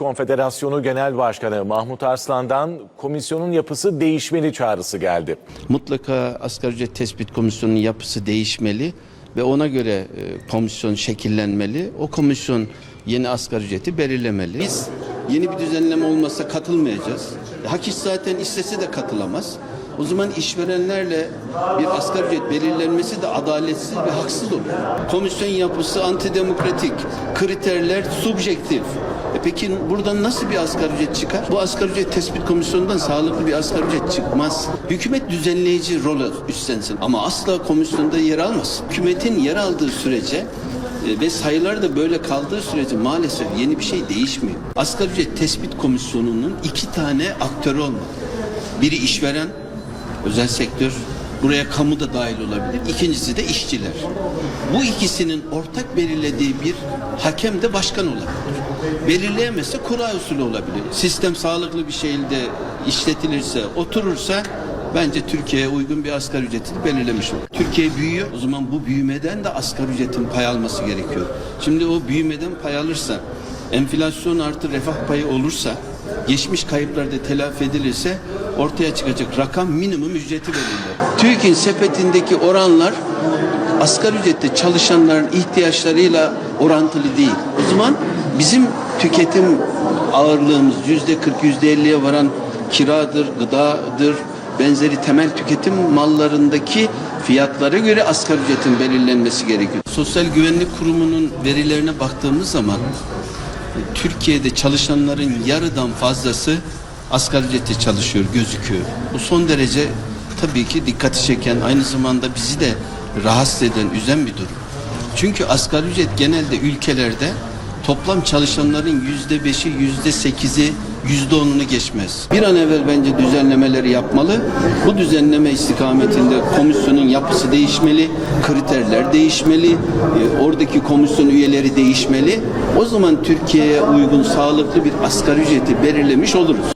Konfederasyonu Genel Başkanı Mahmut Arslan'dan komisyonun yapısı değişmeli çağrısı geldi. Mutlaka asgari ücret tespit komisyonunun yapısı değişmeli ve ona göre e, komisyon şekillenmeli. O komisyon yeni asgari ücreti belirlemeli. Biz yeni bir düzenleme olmasa katılmayacağız. Hak iş zaten istese de katılamaz. O zaman işverenlerle bir asgari ücret belirlenmesi de adaletsiz ve haksız olur. Komisyon yapısı antidemokratik, kriterler subjektif. E peki buradan nasıl bir asgari ücret çıkar? Bu asgari ücret tespit komisyonundan sağlıklı bir asgari ücret çıkmaz. Hükümet düzenleyici rol üstlensin ama asla komisyonda yer almasın. Hükümetin yer aldığı sürece e, ve sayılar da böyle kaldığı sürece maalesef yeni bir şey değişmiyor. Asgari ücret tespit komisyonunun iki tane aktörü olmalı. Biri işveren, özel sektör, buraya kamu da dahil olabilir. İkincisi de işçiler. Bu ikisinin ortak belirlediği bir hakem de başkan olabilir. Belirleyemezse kura usulü olabilir. Sistem sağlıklı bir şekilde işletilirse, oturursa bence Türkiye'ye uygun bir asgari ücretini belirlemiş olur. Türkiye büyüyor. O zaman bu büyümeden de asgari ücretin pay alması gerekiyor. Şimdi o büyümeden pay alırsa, enflasyon artı refah payı olursa, geçmiş kayıplar da telafi edilirse ortaya çıkacak rakam minimum ücreti belirler. TÜİK'in sepetindeki oranlar asgari ücrette çalışanların ihtiyaçlarıyla orantılı değil. O zaman bizim tüketim ağırlığımız yüzde 40 yüzde 50'ye varan kiradır, gıdadır, benzeri temel tüketim mallarındaki fiyatlara göre asgari ücretin belirlenmesi gerekiyor. Sosyal Güvenlik Kurumu'nun verilerine baktığımız zaman Türkiye'de çalışanların yarıdan fazlası asgari ücretle çalışıyor gözüküyor. Bu son derece tabii ki dikkati çeken aynı zamanda bizi de rahatsız eden, üzen bir durum. Çünkü asgari ücret genelde ülkelerde toplam çalışanların yüzde beşi, yüzde sekizi, yüzde onunu geçmez. Bir an evvel bence düzenlemeleri yapmalı. Bu düzenleme istikametinde komisyonun yapısı değişmeli, kriterler değişmeli, e, oradaki komisyon üyeleri değişmeli. O zaman Türkiye'ye uygun sağlıklı bir asgari ücreti belirlemiş oluruz.